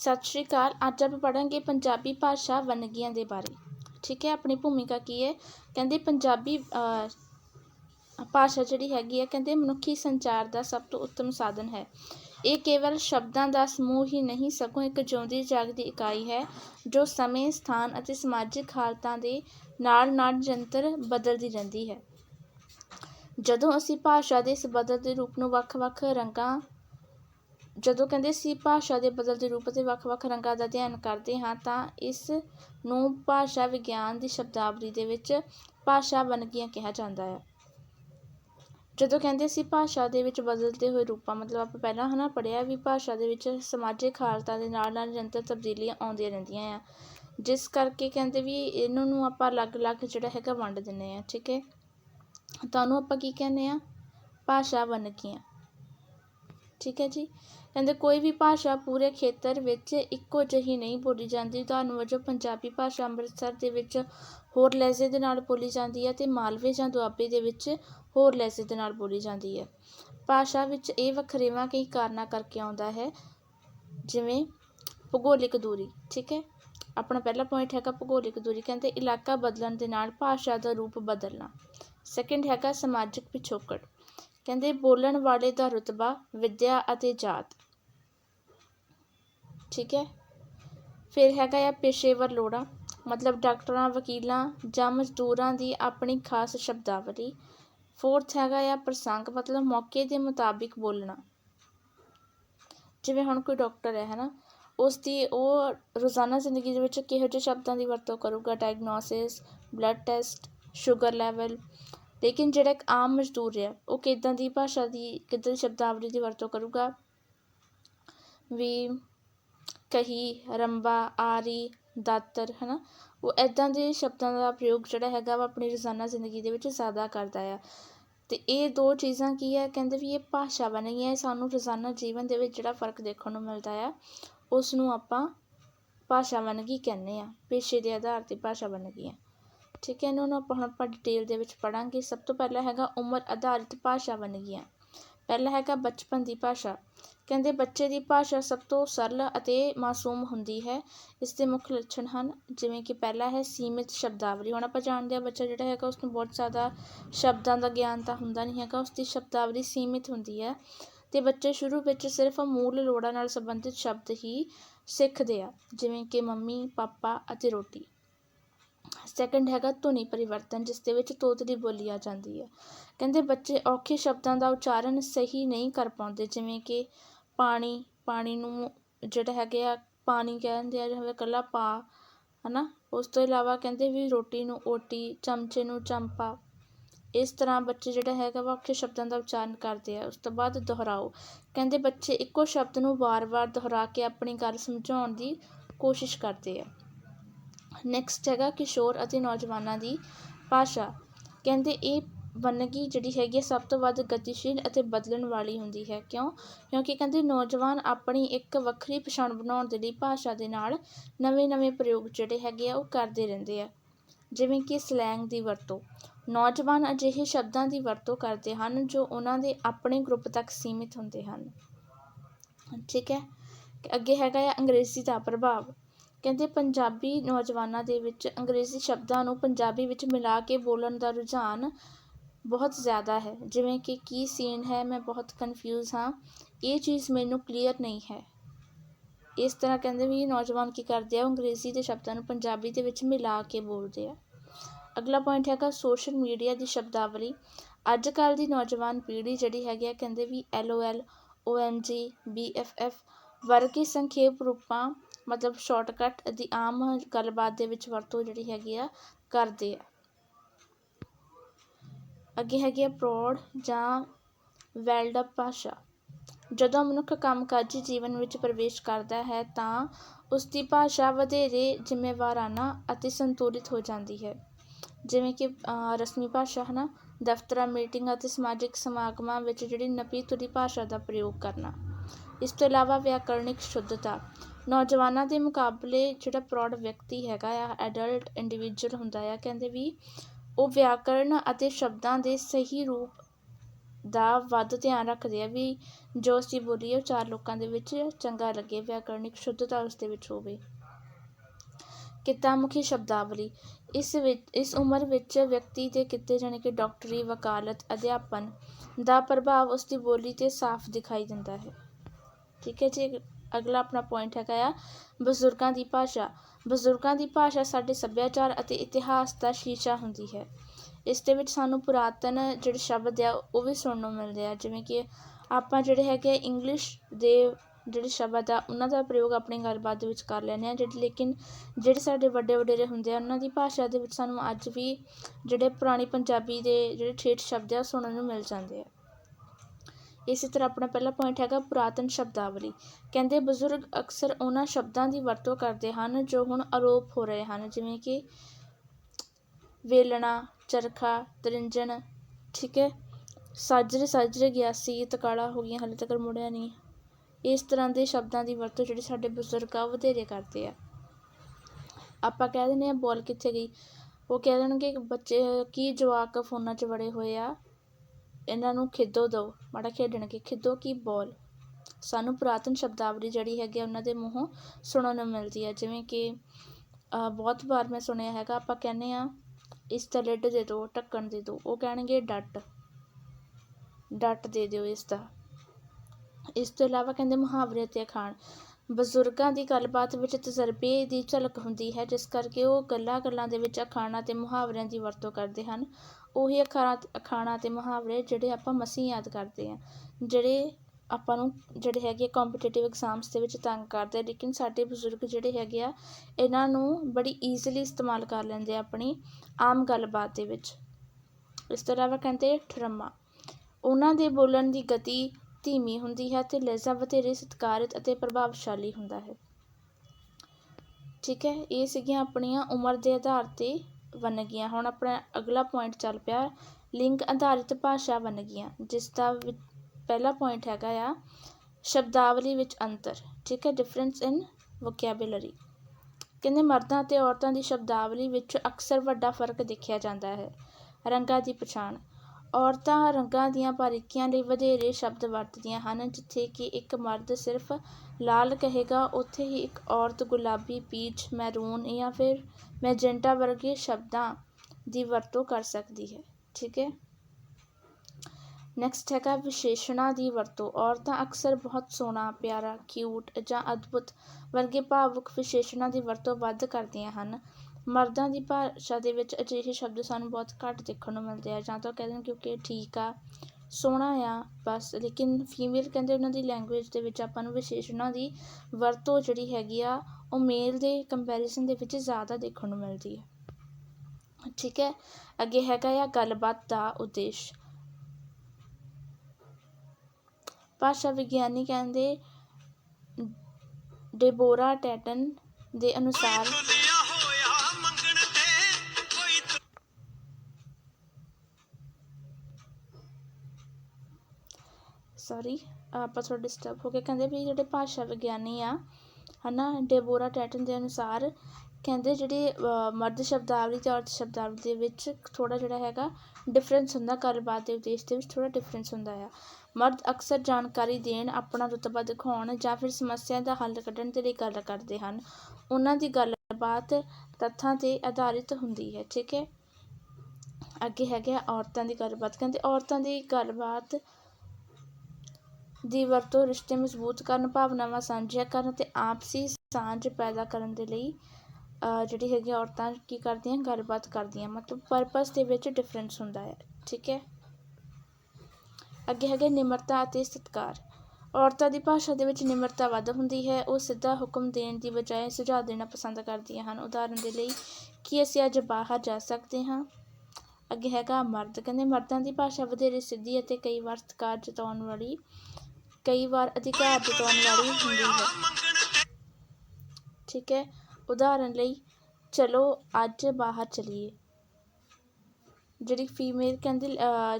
ਸਤਿ ਸ਼੍ਰੀ ਅਕਾਲ। ਅੱਜ ਆਪਾਂ ਪੜਾਂਗੇ ਪੰਜਾਬੀ ਭਾਸ਼ਾ ਵੰਨਗੀਆਂ ਦੇ ਬਾਰੇ। ਠੀਕ ਹੈ, ਆਪਣੀ ਭੂਮਿਕਾ ਕੀ ਹੈ? ਕਹਿੰਦੇ ਪੰਜਾਬੀ ਭਾਸ਼ਾ ਜਿਹੜੀ ਹੈਗੀ ਹੈ, ਕਹਿੰਦੇ ਮਨੁੱਖੀ ਸੰਚਾਰ ਦਾ ਸਭ ਤੋਂ ਉੱਤਮ ਸਾਧਨ ਹੈ। ਇਹ ਕੇਵਲ ਸ਼ਬਦਾਂ ਦਾ ਸਮੂਹ ਹੀ ਨਹੀਂ, ਸਗੋਂ ਇੱਕ ਜਿਉਂਦੀ ਜਾਗਦੀ ਇਕਾਈ ਹੈ, ਜੋ ਸਮੇਂ, ਸਥਾਨ ਅਤੇ ਸਮਾਜਿਕ ਹਾਲਤਾਂ ਦੇ ਨਾਲ ਨਾਲ ਜੰਤਰ ਬਦਲਦੀ ਰਹਿੰਦੀ ਹੈ। ਜਦੋਂ ਅਸੀਂ ਭਾਸ਼ਾ ਦੇ ਇਸ ਬਦਲਦੇ ਰੂਪ ਨੂੰ ਵੱਖ-ਵੱਖ ਰੰਗਾਂ ਜਦੋਂ ਕਹਿੰਦੇ ਅਸੀਂ ਭਾਸ਼ਾ ਦੇ ਬਦਲਦੇ ਰੂਪ ਅਤੇ ਵੱਖ-ਵੱਖ ਰੰਗਾਂ ਦਾ ਅਧਿਐਨ ਕਰਦੇ ਹਾਂ ਤਾਂ ਇਸ ਨੂੰ ਭਾਸ਼ਾ ਵਿਗਿਆਨ ਦੀ ਸ਼ਬਦਾਵਲੀ ਦੇ ਵਿੱਚ ਭਾਸ਼ਾ ਵੰਨਗੀਆਂ ਕਿਹਾ ਜਾਂਦਾ ਹੈ। ਜਦੋਂ ਕਹਿੰਦੇ ਅਸੀਂ ਭਾਸ਼ਾ ਦੇ ਵਿੱਚ ਬਦਲਦੇ ਹੋਏ ਰੂਪਾਂ, ਮਤਲਬ ਆਪਾਂ ਪਹਿਲਾਂ ਹੈ ਨਾ ਪੜ੍ਹਿਆ ਵੀ ਭਾਸ਼ਾ ਦੇ ਵਿੱਚ ਸਮਾਜਿਕ ਹਾਲਤਾਂ ਦੇ ਨਾਲ ਨਾਲ ਨਿਰੰਤਰ ਤਬਦੀਲੀਆਂ ਆਉਂਦੀਆਂ ਰਹਿੰਦੀਆਂ ਆ। ਜਿਸ ਕਰਕੇ ਕਹਿੰਦੇ ਵੀ ਇਹਨਾਂ ਨੂੰ ਆਪਾਂ ਅਲੱਗ-ਅਲੱਗ ਜਿਹੜਾ ਹੈਗਾ ਵੰਡ ਦਿੰਦੇ ਆ ਠੀਕ ਹੈ? ਤਾਂ ਉਹਨੂੰ ਆਪਾਂ ਕੀ ਕਹਿੰਦੇ ਆ ਭਾਸ਼ਾ ਵੰਨਗੀਆਂ ਠੀਕ ਹੈ ਜੀ? ਕਹਿੰਦੇ, ਕੋਈ ਵੀ ਭਾਸ਼ਾ ਪੂਰੇ ਖੇਤਰ ਵਿੱਚ ਇੱਕੋ ਜਿਹੀ ਨਹੀਂ ਬੋਲੀ ਜਾਂਦੀ। ਉਦਾਹਰਨ ਵਜੋਂ ਪੰਜਾਬੀ ਭਾਸ਼ਾ ਅੰਮ੍ਰਿਤਸਰ ਦੇ ਵਿੱਚ ਹੋਰ ਲਹਿਜੇ ਦੇ ਨਾਲ ਬੋਲੀ ਜਾਂਦੀ ਹੈ ਅਤੇ ਮਾਲਵੇ ਜਾਂ ਦੁਆਬੇ ਦੇ ਵਿੱਚ ਹੋਰ ਲਹਿਜੇ ਦੇ ਨਾਲ ਬੋਲੀ ਜਾਂਦੀ ਹੈ। ਭਾਸ਼ਾ ਵਿੱਚ ਇਹ ਵਖਰੇਵਾਂ ਕਈ ਕਾਰਨਾਂ ਕਰਕੇ ਆਉਂਦਾ ਹੈ। ਜਿਵੇਂ ਭੂਗੋਲਿਕ ਦੂਰੀ, ਠੀਕ ਹੈ? ਆਪਣਾ ਪਹਿਲਾ ਪੁਆਇੰਟ ਹੈਗਾ ਭੂਗੋਲਿਕ ਦੂਰੀ। ਕਹਿੰਦੇ, ਇਲਾਕਾ ਬਦਲਣ ਦੇ ਨਾਲ ਭਾਸ਼ਾ ਦਾ ਰੂਪ ਬਦਲਣਾ। ਸੈਕਿੰਡ ਹੈਗਾ ਸਮਾਜਿਕ ਪਿਛੋਕੜ। ਕਹਿੰਦੇ, ਬੋਲਣ ਵਾਲੇ ਦਾ ਰੁਤਬਾ, ਵਿੱਦਿਆ ਅਤੇ ਜਾਤ। ਠੀਕ ਹੈ। ਫਿਰ ਹੈਗਾ ਆ ਪੇਸ਼ੇਵਰ ਲੋੜਾਂ, ਮਤਲਬ ਡਾਕਟਰਾਂ, ਵਕੀਲਾਂ ਜਾਂ ਮਜ਼ਦੂਰਾਂ ਦੀ ਆਪਣੀ ਖਾਸ ਸ਼ਬਦਾਵਲੀ। ਫੋਰਥ ਹੈਗਾ ਆ ਪ੍ਰਸੰਗ, ਮਤਲਬ ਮੌਕੇ ਦੇ ਮੁਤਾਬਿਕ ਬੋਲਣਾ। ਜਿਵੇਂ ਹੁਣ ਕੋਈ ਡਾਕਟਰ ਹੈ, ਹਨਾ ਉਸ ਦੀ ਉਹ ਰੋਜ਼ਾਨਾ ਜ਼ਿੰਦਗੀ ਦੇ ਵਿੱਚ ਕਿਹੋ ਜਿਹੇ ਸ਼ਬਦਾਂ ਦੀ ਵਰਤੋਂ ਕਰੂਗਾ? Diagnosis blood test sugar level ਲੇਕਿਨ ਜਿਹੜਾ ਇੱਕ ਆਮ ਮਜ਼ਦੂਰ ਹੈ, ਉਹ ਕਿੱਦਾਂ ਦੀ ਭਾਸ਼ਾ ਦੀ, ਕਿੱਦਾਂ ਦੀ ਸ਼ਬਦਾਵਲੀ ਦੀ ਵਰਤੋਂ ਕਰੂਗਾ? ਵੀ ਕਹੀ, ਰੰਬਾ, ਆਰੀ, ਦਾਤਰ ਹੈ ਨਾ ਉਹ ਇੱਦਾਂ ਦੇ ਸ਼ਬਦਾਂ ਦਾ ਪ੍ਰਯੋਗ ਜਿਹੜਾ ਹੈਗਾ ਵਾ ਆਪਣੀ ਰੋਜ਼ਾਨਾ ਜ਼ਿੰਦਗੀ ਦੇ ਵਿੱਚ ਜ਼ਿਆਦਾ ਕਰਦਾ ਆ। ਅਤੇ ਇਹ ਦੋ ਚੀਜ਼ਾਂ ਕੀ ਹੈ ਕਹਿੰਦੇ ਵੀ ਇਹ ਭਾਸ਼ਾ ਬਣ ਗਈਆਂ ਸਾਨੂੰ ਰੋਜ਼ਾਨਾ ਜੀਵਨ ਦੇ ਵਿੱਚ ਜਿਹੜਾ ਫ਼ਰਕ ਦੇਖਣ ਨੂੰ ਮਿਲਦਾ ਆ ਉਸ ਨੂੰ ਆਪਾਂ ਭਾਸ਼ਾ ਬਣ ਗਈ ਕਹਿੰਦੇ ਆ, ਪੇਸ਼ੇ ਦੇ ਆਧਾਰ ਤੇ ਭਾਸ਼ਾ ਵੰਨਗੀ ਆ। ਠੀਕ ਹੈ, ਇਹਨਾਂ ਨੂੰ ਆਪਾਂ ਹੁਣ ਆਪਾਂ ਡਿਟੇਲ ਦੇ ਵਿੱਚ ਪੜਾਂਗੇ ਸਭ ਤੋਂ ਪਹਿਲਾਂ ਹੈਗਾ ਉਮਰ ਆਧਾਰਿਤ ਭਾਸ਼ਾ ਵੰਨਗੀਆਂ ਪਹਿਲਾ ਹੈਗਾ ਬਚਪਨ ਦੀ ਭਾਸ਼ਾ। ਕਹਿੰਦੇ ਬੱਚੇ ਦੀ ਭਾਸ਼ਾ ਸਭ ਤੋਂ ਸਰਲ ਅਤੇ ਮਾਸੂਮ ਹੁੰਦੀ ਹੈ। ਇਸ ਦੇ ਮੁੱਖ ਲੱਛਣ ਹਨ, ਜਿਵੇਂ ਕਿ ਪਹਿਲਾ ਹੈ ਸੀਮਿਤ ਸ਼ਬਦਾਵਲੀ। ਹੁਣ ਆਪਾਂ ਜਾਣਦੇ ਹਾਂ ਬੱਚਾ ਜਿਹੜਾ ਹੈਗਾ ਉਸਨੂੰ ਬਹੁਤ ਜ਼ਿਆਦਾ ਸ਼ਬਦਾਂ ਦਾ ਗਿਆਨ ਤਾਂ ਹੁੰਦਾ ਨਹੀਂ ਹੈਗਾ, ਉਸਦੀ ਸ਼ਬਦਾਵਲੀ ਸੀਮਿਤ ਹੁੰਦੀ ਹੈ ਅਤੇ ਬੱਚੇ ਸ਼ੁਰੂ ਵਿੱਚ ਸਿਰਫ ਮੂਲ ਲੋੜਾਂ ਨਾਲ ਸੰਬੰਧਿਤ ਸ਼ਬਦ ਹੀ ਸਿੱਖਦੇ ਆ, ਜਿਵੇਂ ਕਿ ਮੰਮੀ, ਪਾਪਾ ਅਤੇ ਰੋਟੀ। ਸੈਕੰਡ ਹੈਗਾ ਧੁਨੀ ਪਰਿਵਰਤਨ, ਜਿਸ ਦੇ ਵਿੱਚ ਤੋਤਲੀ ਬੋਲੀ ਆ ਜਾਂਦੀ ਹੈ। ਕਹਿੰਦੇ ਬੱਚੇ ਔਖੇ ਸ਼ਬਦਾਂ ਦਾ ਉਚਾਰਨ ਸਹੀ ਨਹੀਂ ਕਰ ਪਾਉਂਦੇ, ਜਿਵੇਂ ਕਿ ਪਾਣੀ ਪਾਣੀ ਨੂੰ ਜਿਹੜਾ ਹੈਗੇ ਆ, ਪਾਣੀ ਕਹਿੰਦੇ ਆ ਜਿਵੇਂ ਇਕੱਲਾ ਪਾ ਹੈ ਨਾ ਉਸ ਤੋਂ ਇਲਾਵਾ ਕਹਿੰਦੇ ਵੀ ਰੋਟੀ ਨੂੰ ਓਟੀ, ਚਮਚੇ ਨੂੰ ਚੰਪਾ, ਇਸ ਤਰ੍ਹਾਂ ਬੱਚੇ ਜਿਹੜਾ ਹੈਗਾ ਵਾ ਔਖੇ ਸ਼ਬਦਾਂ ਦਾ ਉਚਾਰਨ ਕਰਦੇ ਆ, ਉਸ ਤੋਂ ਬਾਅਦ ਦੁਹਰਾਓ। ਕਹਿੰਦੇ ਬੱਚੇ ਇੱਕੋ ਸ਼ਬਦ ਨੂੰ ਵਾਰ-ਵਾਰ ਦੁਹਰਾ ਕੇ ਆਪਣੀ ਗੱਲ ਸਮਝਾਉਣ ਦੀ ਕੋਸ਼ਿਸ਼ ਕਰਦੇ ਆ। ਨੈਕਸਟ ਹੈਗਾ ਕਿਸ਼ੋਰ ਅਤੇ ਨੌਜਵਾਨਾਂ ਦੀ ਭਾਸ਼ਾ। ਕਹਿੰਦੇ ਇਹ ਵੰਨਗੀ ਜਿਹੜੀ ਹੈਗੀ ਹੈ ਸਭ ਤੋਂ ਵੱਧ ਗਤੀਸ਼ੀਲ ਅਤੇ ਬਦਲਣ ਵਾਲੀ ਹੁੰਦੀ ਹੈ। ਕਿਉਂ? ਕਿਉਂਕਿ ਕਹਿੰਦੇ ਨੌਜਵਾਨ ਆਪਣੀ ਇੱਕ ਵੱਖਰੀ ਪਛਾਣ ਬਣਾਉਣ ਦੇ ਲਈ ਭਾਸ਼ਾ ਦੇ ਨਾਲ ਨਵੇਂ-ਨਵੇਂ ਪ੍ਰਯੋਗ ਜਿਹੜੇ ਹੈਗੇ ਆ, ਉਹ ਕਰਦੇ ਰਹਿੰਦੇ ਆ। ਜਿਵੇਂ ਕਿ ਸਲੈਂਗ ਦੀ ਵਰਤੋਂ। ਨੌਜਵਾਨ ਅਜਿਹੇ ਸ਼ਬਦਾਂ ਦੀ ਵਰਤੋਂ ਕਰਦੇ ਹਨ ਜੋ ਉਹਨਾਂ ਦੇ ਆਪਣੇ ਗਰੁੱਪ ਤੱਕ ਸੀਮਿਤ ਹੁੰਦੇ ਹਨ। ਠੀਕ ਹੈ? ਅੱਗੇ ਹੈਗਾ ਆ ਅੰਗਰੇਜ਼ੀ ਦਾ ਪ੍ਰਭਾਵ। ਕਹਿੰਦੇ ਪੰਜਾਬੀ ਨੌਜਵਾਨਾਂ ਦੇ ਵਿੱਚ ਅੰਗਰੇਜ਼ੀ ਸ਼ਬਦਾਂ ਨੂੰ ਪੰਜਾਬੀ ਵਿੱਚ ਮਿਲਾ ਕੇ ਬੋਲਣ ਦਾ ਰੁਝਾਨ ਬਹੁਤ ਜ਼ਿਆਦਾ ਹੈ ਜਿਵੇਂ ਕਿ ਕੀ ਸੀਨ ਹੈ ਮੈਂ ਬਹੁਤ ਕਨਫਿਊਜ਼ ਹਾਂ ਇਹ ਚੀਜ਼ ਮੈਨੂੰ ਕਲੀਅਰ ਨਹੀਂ ਹੈ ਇਸ ਤਰ੍ਹਾਂ ਕਹਿੰਦੇ ਵੀ ਨੌਜਵਾਨ ਕੀ ਕਰਦੇ ਆ ਉਹ ਅੰਗਰੇਜ਼ੀ ਦੇ ਸ਼ਬਦਾਂ ਨੂੰ ਪੰਜਾਬੀ ਦੇ ਵਿੱਚ ਮਿਲਾ ਕੇ ਬੋਲਦੇ ਆ ਅਗਲਾ ਪੁਆਇੰਟ ਹੈਗਾ ਸੋਸ਼ਲ ਮੀਡੀਆ ਦੀ ਸ਼ਬਦਾਵਲੀ ਅੱਜ ਕੱਲ੍ਹ ਦੀ ਨੌਜਵਾਨ ਪੀੜ੍ਹੀ ਜਿਹੜੀ ਹੈਗੀ ਆ ਕਹਿੰਦੇ ਵੀ L O L O M G B F F ਵਰਗੇ ਸੰਖੇਪ ਰੂਪਾਂ ਮਤਲਬ ਸ਼ਾਰਟਕਟ ਦੀ ਆਮ ਗੱਲਬਾਤ ਦੇ ਵਿੱਚ ਵਰਤੋਂ ਜਿਹੜੀ ਹੈਗੀ ਆ ਕਰਦੇ ਆ ਅੱਗੇ ਹੈਗੀ ਆ ਪ੍ਰੌੜ ਜਾਂ ਵੈਲਡ ਭਾਸ਼ਾ। ਜਦੋਂ ਮਨੁੱਖ ਕੰਮਕਾਜੀ ਜੀਵਨ ਵਿੱਚ ਪ੍ਰਵੇਸ਼ ਕਰਦਾ ਹੈ ਤਾਂ ਉਸ ਦੀ ਭਾਸ਼ਾ ਵਧੇਰੇ ਜ਼ਿੰਮੇਵਾਰਾਨਾ ਅਤੇ ਸੰਤੁਲਿਤ ਹੋ ਜਾਂਦੀ ਹੈ। ਜਿਵੇਂ ਕਿ ਰਸਮੀ ਭਾਸ਼ਾ ਹੈ ਨਾ ਦਫ਼ਤਰਾਂ, ਮੀਟਿੰਗ ਅਤੇ ਸਮਾਜਿਕ ਸਮਾਗਮਾਂ ਵਿੱਚ ਜਿਹੜੀ ਨਪੀ ਤੁਲੀ ਭਾਸ਼ਾ ਦਾ ਪ੍ਰਯੋਗ ਕਰਨਾ। ਇਸ ਤੋਂ ਇਲਾਵਾ ਵਿਆਕਰਨਿਕ ਸ਼ੁੱਧਤਾ। ਨੌਜਵਾਨਾਂ ਦੇ ਮੁਕਾਬਲੇ ਜਿਹੜਾ ਪ੍ਰੌੜ ਵਿਅਕਤੀ ਹੈਗਾ ਆ ਐਡਲਟ ਇੰਡੀਵਿਜੂਅਲ ਹੁੰਦਾ ਆ, ਕਹਿੰਦੇ ਵੀ ਉਹ ਵਿਆਕਰਨ ਅਤੇ ਸ਼ਬਦਾਂ ਦੇ ਸਹੀ ਰੂਪ ਦਾ ਵੱਧ ਧਿਆਨ ਰੱਖਦੇ ਆ ਵੀ ਜੋ ਅਸੀਂ ਬੋਲੀਏ ਉਹ ਚਾਰ ਲੋਕਾਂ ਦੇ ਵਿੱਚ ਚੰਗਾ ਲੱਗੇ ਵਿਆਕਰਨਿਕ ਸ਼ੁੱਧਤਾ ਉਸ ਦੇ ਵਿੱਚ ਹੋਵੇ। ਕਿੱਤਾ ਮੁਖੀ ਸ਼ਬਦਾਵਲੀ। ਇਸ ਵਿੱਚ, ਇਸ ਉਮਰ ਵਿੱਚ ਵਿਅਕਤੀ ਦੇ ਕਿੱਤੇ ਜਾਣੀ ਕਿ ਡਾਕਟਰੀ, ਵਕਾਲਤ, ਅਧਿਆਪਨ ਦਾ ਪ੍ਰਭਾਵ ਉਸ ਦੀ ਬੋਲੀ 'ਤੇ ਸਾਫ਼ ਦਿਖਾਈ ਦਿੰਦਾ ਹੈ। ਠੀਕ ਹੈ ਜੀ ਅਗਲਾ ਆਪਣਾ ਪੁਆਇੰਟ ਹੈਗਾ ਆ ਬਜ਼ੁਰਗਾਂ ਦੀ ਭਾਸ਼ਾ। ਬਜ਼ੁਰਗਾਂ ਦੀ ਭਾਸ਼ਾ ਸਾਡੇ ਸੱਭਿਆਚਾਰ ਅਤੇ ਇਤਿਹਾਸ ਦਾ ਸ਼ੀਸ਼ਾ ਹੁੰਦੀ ਹੈ। ਇਸ ਦੇ ਵਿੱਚ ਸਾਨੂੰ ਪੁਰਾਤਨ ਜਿਹੜੇ ਸ਼ਬਦ ਆ, ਉਹ ਵੀ ਸੁਣਨ ਨੂੰ ਮਿਲਦੇ ਆ। ਜਿਵੇਂ ਕਿ ਆਪਾਂ ਜਿਹੜੇ ਹੈਗੇ ਇੰਗਲਿਸ਼ ਦੇ ਜਿਹੜੇ ਸ਼ਬਦ ਆ, ਉਹਨਾਂ ਦਾ ਪ੍ਰਯੋਗ ਆਪਣੀ ਗੱਲਬਾਤ ਦੇ ਵਿੱਚ ਕਰ ਲੈਂਦੇ ਆ। ਜਿਹੜੇ ਲੇਕਿਨ ਜਿਹੜੇ ਸਾਡੇ ਵੱਡੇ ਵਡੇਰੇ ਹੁੰਦੇ ਆ, ਉਹਨਾਂ ਦੀ ਭਾਸ਼ਾ ਦੇ ਵਿੱਚ ਸਾਨੂੰ ਅੱਜ ਵੀ ਜਿਹੜੇ ਪੁਰਾਣੀ ਪੰਜਾਬੀ ਦੇ ਜਿਹੜੇ ਠੇਠ ਸ਼ਬਦ ਆ ਉਹ ਸੁਣਨ ਨੂੰ ਮਿਲ ਜਾਂਦੇ ਆ। ਇਸੇ ਤਰ੍ਹਾਂ ਆਪਣਾ ਪਹਿਲਾ ਪੁਆਇੰਟ ਹੈਗਾ ਪੁਰਾਤਨ ਸ਼ਬਦਾਵਲੀ। ਕਹਿੰਦੇ ਬਜ਼ੁਰਗ ਅਕਸਰ ਉਹਨਾਂ ਸ਼ਬਦਾਂ ਦੀ ਵਰਤੋਂ ਕਰਦੇ ਹਨ ਜੋ ਹੁਣ ਅਲੋਪ ਹੋ ਰਹੇ ਹਨ, ਜਿਵੇਂ ਕਿ ਵੇਲਣਾ, ਚਰਖਾ, ਤਰਿੰਜਣ, ਠੀਕ ਹੈ? ਸਾਜਰੇ ਸਾਜਰੇ ਗਿਆ ਸੀ, ਤਕਾਲਾ ਹੋ ਗਈਆਂ, ਹਾਲੇ ਤੱਕ ਮੁੜਿਆ ਨਹੀਂ। ਇਸ ਤਰ੍ਹਾਂ ਦੇ ਸ਼ਬਦਾਂ ਦੀ ਵਰਤੋਂ ਜਿਹੜੇ ਸਾਡੇ ਬਜ਼ੁਰਗ ਆ ਵਧੇਰੇ ਕਰਦੇ ਆ। ਆਪਾਂ ਕਹਿ ਦਿੰਦੇ ਆ ਬੋਲ ਕਿੱਥੇ ਗਈ? ਉਹ ਕਹਿ ਦੇਣਗੇ ਬੱਚੇ, ਕੀ ਜਵਾਕ ਫੋਨਾਂ 'ਚ ਵੜੇ ਹੋਏ ਆ? ਇਹਨਾਂ ਨੂੰ ਖਿੱਦੋ ਦਿਓ ਮਾੜਾ ਖੇਡਣਗੇ ਖਿੱਦੋ ਕੀ? ਬੋਲ। ਸਾਨੂੰ ਪੁਰਾਤਨ ਸ਼ਬਦਾਵਲੀ ਜਿਹੜੀ ਹੈਗੀ ਆ, ਉਹਨਾਂ ਦੇ ਮੂੰਹੋਂ ਸੁਣਨ ਨੂੰ ਮਿਲਦੀ ਹੈ ਜਿਵੇਂ ਕਿ ਬਹੁਤ ਵਾਰ ਮੈਂ ਸੁਣਿਆ ਹੈਗਾ, ਆਪਾਂ ਕਹਿੰਦੇ ਆ ਇਸ ਦਾ ਲਿਡ ਦੇ ਦਿਓ ਢੱਕਣ ਦੇ ਦਿਓ ਉਹ ਕਹਿਣਗੇ ਡੱਟ। ਡੱਟ ਦੇ ਦਿਓ ਇਸ ਦਾ। ਇਸ ਤੋਂ ਇਲਾਵਾ ਕਹਿੰਦੇ ਮੁਹਾਵਰੇ ਅਤੇ ਅਖਾਣ। ਬਜ਼ੁਰਗਾਂ ਦੀ ਗੱਲਬਾਤ ਵਿੱਚ ਤਜਰਬੇ ਦੀ ਝਲਕ ਹੁੰਦੀ ਹੈ, ਜਿਸ ਕਰਕੇ ਉਹ ਗੱਲਾਂ ਗੱਲਾਂ ਦੇ ਵਿੱਚ ਅਖਾਣਾਂ ਤੇ ਮੁਹਾਵਰਿਆਂ ਦੀ ਵਰਤੋਂ ਕਰਦੇ ਹਨ। ਉਹੀ ਅਖਾਣਾਂ ਅਖਾਣਾਂ ਅਤੇ ਮੁਹਾਵਰੇ ਜਿਹੜੇ ਆਪਾਂ ਮਸੀਂ ਯਾਦ ਕਰਦੇ ਹਾਂ। ਜਿਹੜੇ ਆਪਾਂ ਨੂੰ, ਜਿਹੜੇ ਹੈਗੇ ਕੰਪੀਟੀਟਿਵ ਐਗਜ਼ਾਮਸ ਦੇ ਵਿੱਚ ਤੰਗ ਕਰਦੇ, ਲੇਕਿਨ ਸਾਡੇ ਬਜ਼ੁਰਗ ਜਿਹੜੇ ਹੈਗੇ ਆ, ਇਹਨਾਂ ਨੂੰ ਬੜੀ ਈਜ਼ੀਲੀ ਇਸਤੇਮਾਲ ਕਰ ਲੈਂਦੇ ਆ ਆਪਣੀ ਆਮ ਗੱਲਬਾਤ ਦੇ ਵਿੱਚ। ਇਸ ਤੋਂ ਇਲਾਵਾ ਕਹਿੰਦੇ ਠਰਮਾ। ਉਹਨਾਂ ਦੇ ਬੋਲਣ ਦੀ ਗਤੀ ਧੀਮੀ ਹੁੰਦੀ ਹੈ ਅਤੇ ਲਹਿਜ਼ਾ ਬਥੇਰੇ ਸਤਿਕਾਰਤ ਅਤੇ ਪ੍ਰਭਾਵਸ਼ਾਲੀ ਹੁੰਦਾ ਹੈ। ਠੀਕ ਹੈ, ਇਹ ਸੀਗੀਆਂ ਆਪਣੀਆਂ ਉਮਰ ਦੇ ਆਧਾਰ ਤੇ ਵੰਨਗੀਆਂ ਹੁਣ ਆਪਣਾ ਅਗਲਾ ਪੁਆਇੰਟ ਚੱਲ ਪਿਆ। ਲਿੰਗ ਆਧਾਰਿਤ ਭਾਸ਼ਾ ਵੰਨਗੀਆਂ ਜਿਸ ਦਾ ਵਿ- ਪਹਿਲਾ ਪੁਆਇੰਟ ਹੈਗਾ ਆ, ਸ਼ਬਦਾਵਲੀ ਵਿੱਚ ਅੰਤਰ। ਠੀਕ ਹੈ ਡਿਫਰੈਂਸ ਇਨ ਵੋਕੈਬੂਲਰੀ ਕਹਿੰਦੇ ਮਰਦਾਂ ਅਤੇ ਔਰਤਾਂ ਦੀ ਸ਼ਬਦਾਵਲੀ ਵਿੱਚ ਅਕਸਰ ਵੱਡਾ ਫ਼ਰਕ ਦੇਖਿਆ ਜਾਂਦਾ ਹੈ। ਰੰਗਾਂ ਦੀ ਪਛਾਣ। ਔਰਤਾਂ ਰੰਗਾਂ ਦੀਆਂ ਬਾਰੀਕੀਆਂ ਲਈ ਵਧੇਰੇ ਸ਼ਬਦ ਵਰਤਦੀਆਂ ਹਨ, ਜਿੱਥੇ ਕਿ ਇੱਕ ਮਰਦ ਸਿਰਫ ਲਾਲ ਕਹੇਗਾ, ਉੱਥੇ ਹੀ ਇੱਕ ਔਰਤ ਗੁਲਾਬੀ, ਪੀਚ, ਮੈਰੂਨ ਜਾਂ ਫਿਰ ਮੈਜੈਂਟਾ ਵਰਗੇ ਸ਼ਬਦਾਂ ਦੀ ਵਰਤੋਂ ਕਰ ਸਕਦੀ ਹੈ। ਠੀਕ ਹੈ। ਨੈਕਸਟ ਹੈਗਾ ਵਿਸ਼ੇਸ਼ਣਾਂ ਦੀ ਵਰਤੋਂ। ਔਰਤਾਂ ਅਕਸਰ ਬਹੁਤ ਸੋਹਣਾ, ਪਿਆਰਾ ਕਿਊਟ ਜਾਂ ਅਦਭੁਤ ਵਰਗੇ ਭਾਵੁਕ ਵਿਸ਼ੇਸ਼ਣਾਂ ਦੀ ਵਰਤੋਂ ਵੱਧ ਕਰਦੀਆਂ ਹਨ। ਮਰਦਾਂ ਦੀ ਭਾਸ਼ਾ ਦੇ ਵਿੱਚ ਅਜਿਹੇ ਸ਼ਬਦ ਸਾਨੂੰ ਬਹੁਤ ਘੱਟ ਦੇਖਣ ਨੂੰ ਮਿਲਦੇ ਆ, ਜਾਂ ਤਾਂ ਕਹਿ ਦੇਣ ਕਿਉਂਕਿ ਠੀਕ ਆ, ਸੋਹਣਾ ਆ, ਬਸ। ਲੇਕਿਨ ਫੀਮੇਲ ਕਹਿੰਦੇ ਉਹਨਾਂ ਦੀ ਲੈਂਗੁਏਜ ਦੇ ਵਿੱਚ ਆਪਾਂ ਨੂੰ ਵਿਸ਼ੇਸ਼ਣਾਂ ਦੀ ਵਰਤੋਂ ਜਿਹੜੀ ਹੈਗੀ ਆ, ਉਹ ਮੇਲ ਦੇ ਕੰਪੈਰੀਜ਼ਨ ਦੇ ਵਿੱਚ ਜ਼ਿਆਦਾ ਦੇਖਣ ਨੂੰ ਮਿਲਦੀ ਹੈ ਠੀਕ ਹੈ, ਅੱਗੇ ਹੈਗਾ ਆ ਗੱਲਬਾਤ ਦਾ ਉਦੇਸ਼। ਭਾਸ਼ਾ ਵਿਗਿਆਨੀ ਕਹਿੰਦੇ, ਡੇਬੋਰਾ ਟੈਟਨ ਦੇ ਅਨੁਸਾਰ ਸੌਰੀ ਆਪਾਂ ਥੋੜਾ ਡਿਸਟਰਬ ਹੋ ਕੇ ਕਹਿੰਦੇ ਵੀ ਜਿਹੜੇ ਭਾਸ਼ਾ ਵਿਗਿਆਨੀ ਆ, ਹਨਾ, ਡੇਬੋਰਾ ਟੈਟਨ ਦੇ ਅਨੁਸਾਰ, ਕਹਿੰਦੇ ਜਿਹੜੇ ਮਰਦ ਸ਼ਬਦਾਵਲੀ ਤੇ ਔਰਤ ਸ਼ਬਦਾਵਲੀ ਦੇ ਵਿੱਚ ਥੋੜਾ ਜਿਹੜਾ ਹੈਗਾ ਡਿਫਰੈਂਸ ਹੁੰਦਾ ਗੱਲਬਾਤ ਦੇ ਉਦੇਸ਼ ਦੇ ਵਿੱਚ ਥੋੜਾ ਡਿਫਰੈਂਸ ਹੁੰਦਾ ਆ। ਮਰਦ ਅਕਸਰ ਜਾਣਕਾਰੀ ਦੇਣ, ਆਪਣਾ ਰੁਤਬਾ ਦਿਖਾਉਣ ਜਾਂ ਫਿਰ ਸਮੱਸਿਆ ਦਾ ਹੱਲ ਕੱਢਣ ਦੇ ਲਈ ਗੱਲ ਕਰਦੇ ਹਨ। ਉਹਨਾਂ ਦੀ ਗੱਲਬਾਤ ਤੱਥਾਂ ਤੇ ਆਧਾਰਿਤ ਹੁੰਦੀ ਹੈ, ਠੀਕ ਹੈ? ਅੱਗੇ ਹੈਗੇ ਆ ਔਰਤਾਂ ਦੀ ਗੱਲਬਾਤ। ਕਹਿੰਦੇ ਔਰਤਾਂ ਦੀ ਗੱਲਬਾਤ ਦੀ ਵਰਤੋਂ ਰਿਸ਼ਤੇ ਮਜ਼ਬੂਤ ਕਰਨ, ਭਾਵਨਾਵਾਂ ਸਾਂਝੀਆਂ ਕਰਨ ਅਤੇ ਆਪਸੀ ਸਾਂਝ ਪੈਦਾ ਕਰਨ ਦੇ ਲਈ ਜਿਹੜੀ ਹੈਗੀ ਆ ਔਰਤਾਂ ਕੀ ਕਰਦੀਆਂ, ਗੱਲਬਾਤ ਕਰਦੀਆਂ। ਮਤਲਬ ਪਰਪਸ ਦੇ ਵਿੱਚ ਡਿਫਰੈਂਸ ਹੁੰਦਾ ਹੈ, ਠੀਕ ਹੈ? ਅੱਗੇ ਹੈਗੇ ਨਿਮਰਤਾ ਅਤੇ ਸਤਿਕਾਰ। ਔਰਤਾਂ ਦੀ ਭਾਸ਼ਾ ਦੇ ਵਿੱਚ ਨਿਮਰਤਾ ਵੱਧ ਹੁੰਦੀ ਹੈ। ਉਹ ਸਿੱਧਾ ਹੁਕਮ ਦੇਣ ਦੀ ਬਜਾਏ ਸੁਝਾਅ ਦੇਣਾ ਪਸੰਦ ਕਰਦੀਆਂ ਹਨ। ਉਦਾਹਰਨ ਦੇ ਲਈ, ਕੀ ਅਸੀਂ ਅੱਜ ਬਾਹਰ ਜਾ ਸਕਦੇ ਹਾਂ? ਅੱਗੇ ਹੈਗਾ ਮਰਦ। ਕਹਿੰਦੇ ਮਰਦਾਂ ਦੀ ਭਾਸ਼ਾ ਵਧੇਰੇ ਸਿੱਧੀ ਅਤੇ ਕਈ ਵਾਰ ਸਤਿਕਾਰ ਜਤਾਉਣ ਵਾਲੀ ਕਈ ਵਾਰ ਅਧਿਕਾਰ ਜਤਾਉਣ ਵਾਲੀ ਹੁੰਦੀ ਹੈ। ਠੀਕ ਹੈ। ਉਦਾਹਰਨ ਲਈ, ਚਲੋ ਅੱਜ ਬਾਹਰ ਚਲੀਏ। ਜਿਹੜੀ ਫੀਮੇਲ ਕਹਿੰਦੀ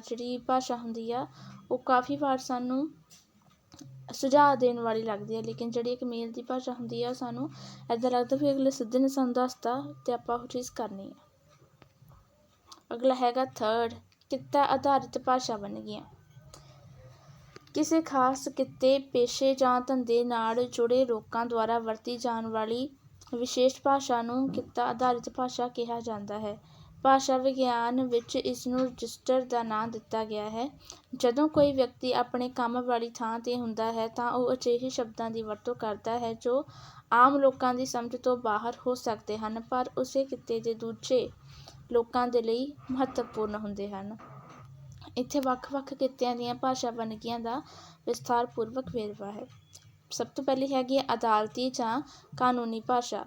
ਜਿਹੜੀ ਭਾਸ਼ਾ ਹੁੰਦੀ ਆ, ਉਹ ਕਾਫੀ ਵਾਰ ਸਾਨੂੰ ਸੁਝਾਅ ਦੇਣ ਵਾਲੀ ਲੱਗਦੀ ਹੈ। ਲੇਕਿਨ ਜਿਹੜੀ ਇੱਕ ਮੇਲ ਦੀ ਭਾਸ਼ਾ ਹੁੰਦੀ ਆ ਉਹ ਸਾਨੂੰ ਇੱਦਾਂ ਲੱਗਦਾ ਵੀ ਅਗਲੇ ਸਿੱਧੇ ਨੇ ਸਾਨੂੰ ਦੱਸਤਾ ਤੇ ਆਪਾਂ ਉਹ ਚੀਜ਼ ਕਰਨੀ ਹੈ ਅਗਲਾ ਹੈਗਾ ਥਰਡ ਕਿੱਤਾ ਆਧਾਰਿਤ ਭਾਸ਼ਾ ਬਣ ਗਈਆਂ। ਕਿਸੇ ਖਾਸ ਕਿੱਤੇ, ਪੇਸ਼ੇ ਜਾਂ ਧੰਦੇ ਨਾਲ ਜੁੜੇ ਲੋਕਾਂ ਦੁਆਰਾ ਵਰਤੀ ਜਾਣ ਵਾਲੀ ਵਿਸ਼ੇਸ਼ ਭਾਸ਼ਾ ਨੂੰ ਕਿੱਤਾ ਆਧਾਰਿਤ ਭਾਸ਼ਾ ਕਿਹਾ ਜਾਂਦਾ ਹੈ। ਭਾਸ਼ਾ ਵਿਗਿਆਨ ਵਿੱਚ ਇਸ ਨੂੰ ਰਜਿਸਟਰ ਦਾ ਨਾਂ ਦਿੱਤਾ ਗਿਆ ਹੈ। ਜਦੋਂ ਕੋਈ ਵਿਅਕਤੀ ਆਪਣੇ ਕੰਮ ਵਾਲੀ ਥਾਂ 'ਤੇ ਹੁੰਦਾ ਹੈ ਤਾਂ ਉਹ ਅਜਿਹੇ ਸ਼ਬਦਾਂ ਦੀ ਵਰਤੋਂ ਕਰਦਾ ਹੈ ਜੋ ਆਮ ਲੋਕਾਂ ਦੀ ਸਮਝ ਤੋਂ ਬਾਹਰ ਹੋ ਸਕਦੇ ਹਨ, ਪਰ ਉਸੇ ਕਿੱਤੇ ਦੇ ਦੂਜੇ ਲੋਕਾਂ ਦੇ ਲਈ ਮਹੱਤਵਪੂਰਨ ਹੁੰਦੇ ਹਨ। ਇੱਥੇ ਵੱਖ-ਵੱਖ ਕਿੱਤਿਆਂ ਦੀਆਂ ਭਾਸ਼ਾ ਵੰਨਗੀਆਂ ਦਾ ਵਿਸਥਾਰਪੂਰਵਕ ਵੇਰਵਾ ਹੈ। ਸਭ ਤੋਂ ਪਹਿਲੀ ਹੈਗੀ ਹੈ ਅਦਾਲਤੀ ਜਾਂ ਕਾਨੂੰਨੀ ਭਾਸ਼ਾ।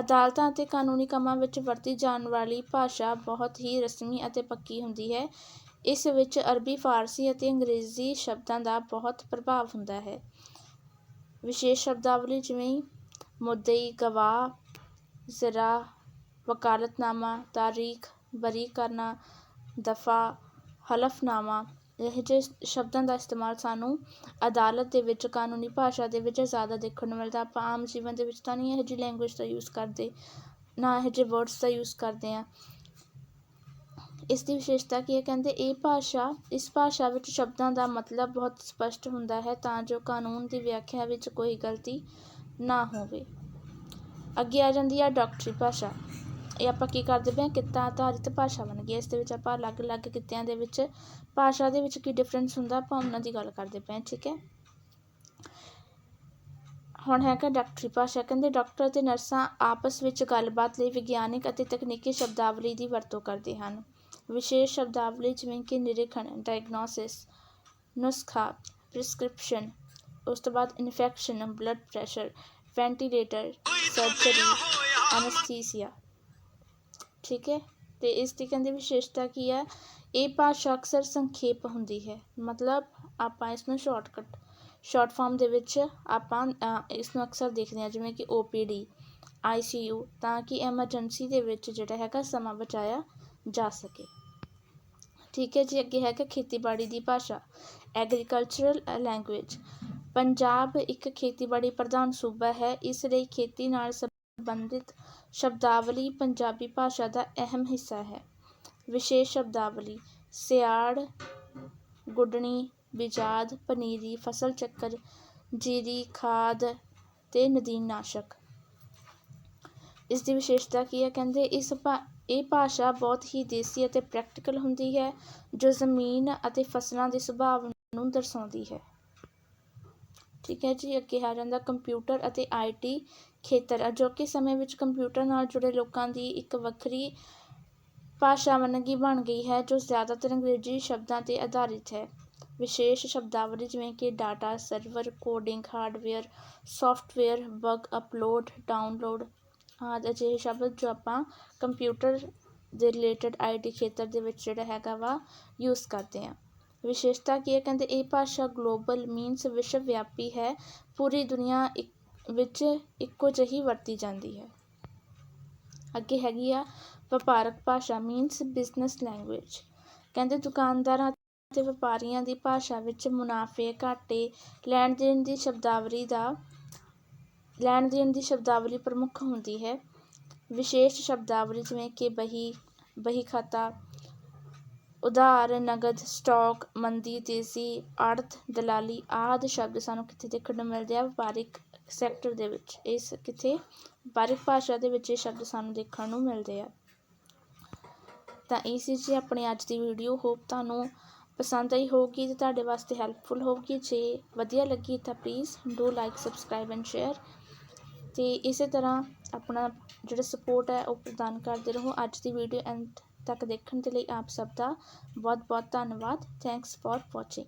ਅਦਾਲਤਾਂ ਅਤੇ ਕਾਨੂੰਨੀ ਕੰਮਾਂ ਵਿੱਚ ਵਰਤੀ ਜਾਣ ਵਾਲੀ ਭਾਸ਼ਾ ਬਹੁਤ ਹੀ ਰਸਮੀ ਅਤੇ ਪੱਕੀ ਹੁੰਦੀ ਹੈ। ਇਸ ਵਿੱਚ ਅਰਬੀ, ਫਾਰਸੀ ਅਤੇ ਅੰਗਰੇਜ਼ੀ ਸ਼ਬਦਾਂ ਦਾ ਬਹੁਤ ਪ੍ਰਭਾਵ ਹੁੰਦਾ ਹੈ। ਵਿਸ਼ੇਸ਼ ਸ਼ਬਦਾਵਲੀ ਜਿਵੇਂ ਮੁੱਦਈ, ਗਵਾਹ, ਜ਼ਰਾ, ਵਕਾਲਤਨਾਮਾ, ਤਾਰੀਖ, ਬਰੀ ਕਰਨਾ, ਦਫਾ ਹਲਫਨਾਮਾ, ਇਹੋ ਜਿਹੇ ਸ਼ਬਦਾਂ ਦਾ ਇਸਤੇਮਾਲ ਸਾਨੂੰ ਅਦਾਲਤ ਦੇ ਵਿੱਚ, ਕਾਨੂੰਨੀ ਭਾਸ਼ਾ ਦੇ ਵਿੱਚ ਜ਼ਿਆਦਾ ਦੇਖਣ ਨੂੰ ਮਿਲਦਾ। ਆਪਾਂ ਆਮ ਜੀਵਨ ਦੇ ਵਿੱਚ ਤਾਂ ਨਹੀਂ ਇਹੋ ਜਿਹੀ ਲੈਂਗੁਏਜ ਦਾ ਯੂਜ਼ ਕਰਦੇ, ਨਾ ਇਹੋ ਜਿਹੇ ਵਰਡਸ ਦਾ ਯੂਜ਼ ਕਰਦੇ ਹਾਂ। ਇਸ ਦੀ ਵਿਸ਼ੇਸ਼ਤਾ ਕੀ ਹੈ? ਕਹਿੰਦੇ ਇਹ ਭਾਸ਼ਾ, ਇਸ ਭਾਸ਼ਾ ਵਿੱਚ ਸ਼ਬਦਾਂ ਦਾ ਮਤਲਬ ਬਹੁਤ ਸਪਸ਼ਟ ਹੁੰਦਾ ਹੈ ਤਾਂ ਜੋ ਕਾਨੂੰਨ ਦੀ ਵਿਆਖਿਆ ਵਿੱਚ ਕੋਈ ਗਲਤੀ ਨਾ ਹੋਵੇ। ਅੱਗੇ ਆ ਜਾਂਦੀ ਹੈ ਡਾਕਟਰੀ ਭਾਸ਼ਾ। ਇਹ ਆਪਾਂ ਕੀ ਕਰਦੇ ਪਏ ਹਾਂ? ਕਿੱਤਾ ਆਧਾਰਿਤ ਭਾਸ਼ਾ ਬਣ ਗਈ ਇਸ ਦੇ ਵਿੱਚ ਆਪਾਂ ਅਲੱਗ-ਅਲੱਗ ਕਿੱਤਿਆਂ ਦੇ ਵਿੱਚ, ਭਾਸ਼ਾ ਦੇ ਵਿੱਚ ਕੀ ਡਿਫਰੈਂਸ ਹੁੰਦਾ, ਆਪਾਂ ਉਹਨਾਂ ਦੀ ਗੱਲ ਕਰਦੇ ਪਏ ਹਾਂ, ਠੀਕ ਹੈ? ਹੁਣ ਹੈਗਾ ਡਾਕਟਰੀ ਭਾਸ਼ਾ। ਕਹਿੰਦੇ ਡਾਕਟਰ ਅਤੇ ਨਰਸਾਂ ਆਪਸ ਵਿੱਚ ਗੱਲਬਾਤ ਲਈ ਵਿਗਿਆਨਿਕ ਅਤੇ ਤਕਨੀਕੀ ਸ਼ਬਦਾਵਲੀ ਦੀ ਵਰਤੋਂ ਕਰਦੇ ਹਨ। ਵਿਸ਼ੇਸ਼ ਸ਼ਬਦਾਵਲੀ ਜਿਵੇਂ ਕਿ ਨਿਰੀਖਣ ਡਾਇਗਨੋਸਿਸ ਨੁਸਖਾ ਪ੍ਰਿਸਕ੍ਰਿਪਸ਼ਨ ਉਸ ਤੋਂ ਬਾਅਦ infection blood pressure ventilator surgery anaesthesia ਠੀਕ ਹੈ? ਅਤੇ ਇਸ ਦੀ ਕਹਿੰਦੇ ਵਿਸ਼ੇਸ਼ਤਾ ਕੀ ਹੈ? ਇਹ ਭਾਸ਼ਾ ਅਕਸਰ ਸੰਖੇਪ ਹੁੰਦੀ ਹੈ। ਮਤਲਬ ਆਪਾਂ ਇਸਨੂੰ ਨੂੰ ਸ਼ੋਰਟ ਸ਼ਾਰਟ ਫਾਰਮ ਦੇ ਵਿੱਚ ਆਪਾਂ ਇਸਨੂੰ ਅਕਸਰ ਦੇਖਦੇ ਹਾਂ, ਜਿਵੇਂ ਕਿ ਓ P D I C you ਤਾਂ ਕਿ ਐਮਰਜੈਂਸੀ ਦੇ ਵਿੱਚ ਜਿਹੜਾ ਹੈਗਾ ਸਮਾਂ ਬਚਾਇਆ ਜਾ ਸਕੇ। ਠੀਕ ਹੈ ਜੀ, ਅੱਗੇ ਹੈਗਾ ਖੇਤੀਬਾੜੀ ਦੀ ਭਾਸ਼ਾ ਐਗਰੀਕਲਚਰਲ ਲੈਂਗੁਏਜ ਪੰਜਾਬ ਇੱਕ ਖੇਤੀਬਾੜੀ ਪ੍ਰਧਾਨ ਸੂਬਾ ਹੈ, ਇਸ ਲਈ ਖੇਤੀ ਨਾਲ ਸੰਬੰਧਿਤ ਸ਼ਬਦਾਵਲੀ ਪੰਜਾਬੀ ਭਾਸ਼ਾ ਦਾ ਅਹਿਮ ਹਿੱਸਾ ਹੈ। ਵਿਸ਼ੇਸ਼ ਸ਼ਬਦਾਵਲੀ, ਸਿਆੜ, ਗੁੱਡਣੀ, ਬਿਜਾਦ, ਪਨੀਰੀ, ਫਸਲ ਚੱਕਰ, ਜੀਰੀ, ਖਾਦ ਤੇ ਨਦੀਨਨਾਸ਼ਕ। ਇਸ ਦੀ ਵਿਸ਼ੇਸ਼ਤਾ ਕੀ ਹੈ? ਕਹਿੰਦੇ ਇਸ ਭਾ, ਇਹ ਭਾਸ਼ਾ ਬਹੁਤ ਹੀ ਦੇਸੀ ਅਤੇ ਪ੍ਰੈਕਟੀਕਲ ਹੁੰਦੀ ਹੈ, ਜੋ ਜ਼ਮੀਨ ਅਤੇ ਫਸਲਾਂ ਦੇ ਸੁਭਾਅ ਨੂੰ ਦਰਸਾਉਂਦੀ ਹੈ। ਠੀਕ ਹੈ ਜੀ, ਅੱਗੇ ਆ ਜਾਂਦਾ। ਕੰਪਿਊਟਰ ਅਤੇ ਆਈ ਟੀ ਖੇਤਰ ਅਜੋਕੇ ਸਮੇਂ ਵਿੱਚ ਕੰਪਿਊਟਰ ਨਾਲ ਜੁੜੇ ਲੋਕਾਂ ਦੀ ਇੱਕ ਵੱਖਰੀ ਭਾਸ਼ਾ ਵੰਨਗੀ ਬਣ ਗਈ ਹੈ, ਜੋ ਜ਼ਿਆਦਾਤਰ ਅੰਗਰੇਜ਼ੀ ਸ਼ਬਦਾਂ 'ਤੇ ਆਧਾਰਿਤ ਹੈ। ਵਿਸ਼ੇਸ਼ ਸ਼ਬਦਾਵਲੀ ਜਿਵੇਂ ਕਿ data server coding hardware software bug upload download ਆਦਿ ਅਜਿਹੇ ਸ਼ਬਦ ਜੋ ਆਪਾਂ ਕੰਪਿਊਟਰ ਦੇ ਰਿਲੇਟਡ ਆਈਟੀ ਖੇਤਰ ਦੇ ਵਿੱਚ ਜਿਹੜਾ ਹੈਗਾ ਵਾ ਯੂਜ਼ ਕਰਦੇ ਹਾਂ। ਵਿਸ਼ੇਸ਼ਤਾ ਕੀ ਹੈ? ਕਹਿੰਦੇ ਇਹ ਭਾਸ਼ਾ ਗਲੋਬਲ ਮੀਨਸ ਵਿਸ਼ਵ ਵਿਆਪੀ ਹੈ। ਪੂਰੀ ਦੁਨੀਆ ਇੱਕ ਵਿੱਚ ਇੱਕੋ ਜਿਹੀ ਵਰਤੀ ਜਾਂਦੀ ਹੈ। ਅੱਗੇ ਹੈਗੀ ਆ ਵਪਾਰਕ ਭਾਸ਼ਾ ਮੀਨਸ ਬਿਜ਼ਨਸ ਲੈਂਗੁਏਜ ਕਹਿੰਦੇ ਦੁਕਾਨਦਾਰਾਂ ਅਤੇ ਵਪਾਰੀਆਂ ਦੀ ਭਾਸ਼ਾ ਵਿੱਚ ਮੁਨਾਫੇ ਘਾਟੇ, ਲੈਣ ਦੇਣ ਦੀ ਸ਼ਬਦਾਵਲੀ ਦਾ, ਲੈਣ ਦੇਣ ਦੀ ਸ਼ਬਦਾਵਲੀ ਪ੍ਰਮੁੱਖ ਹੁੰਦੀ ਹੈ। ਵਿਸ਼ੇਸ਼ ਸ਼ਬਦਾਵਲੀ ਜਿਵੇਂ ਕਿ ਬਹੀ ਬਹੀ ਖਾਤਾ, ਉਧਾਰ, ਨਗਦ, ਸਟਾਕ, ਮੰਦੀ ਤੇਜ਼ੀ ਅੜਤ ਦਲਾਲੀ ਆਦਿ ਸ਼ਬਦ ਸਾਨੂੰ ਕਿੱਥੇ ਦੇਖਣ ਨੂੰ ਮਿਲਦੇ ਆ। ਵਪਾਰਿਕ ਸੈਕਟਰ ਦੇ ਵਿੱਚ, ਇਸ ਕਿੱਥੇ? ਵਪਾਰਿਕ ਭਾਸ਼ਾ ਦੇ ਵਿੱਚ ਇਹ ਸ਼ਬਦ ਸਾਨੂੰ ਦੇਖਣ ਨੂੰ ਮਿਲਦੇ ਆ। ਤਾਂ ਇਹ ਸੀ ਜੀ ਆਪਣੀ ਅੱਜ ਦੀ ਵੀਡੀਓ ਹੋਪ ਤੁਹਾਨੂੰ ਪਸੰਦ ਆਈ ਹੋਊਗੀ ਤੇ ਤੁਹਾਡੇ ਵਾਸਤੇ ਹੈਲਪਫੁਲ ਹੋਊਗੀ। ਜੇ ਵਧੀਆ ਲੱਗੀ ਤਾਂ please do like subscribe and share ਤੇ ਇਸੇ ਤਰ੍ਹਾਂ ਆਪਣਾ ਜਿਹੜਾ ਸਪੋਰਟ ਹੈ ਉਹ ਪ੍ਰਦਾਨ ਕਰਦੇ ਰਹੋ। ਅੱਜ ਦੀ ਵੀਡੀਓ ਐਂਡ ਤੱਕ ਦੇਖਣ ਦੇ ਲਈ ਆਪ ਸਭ ਦਾ ਬਹੁਤ ਬਹੁਤ ਧੰਨਵਾਦ। Thanks for watching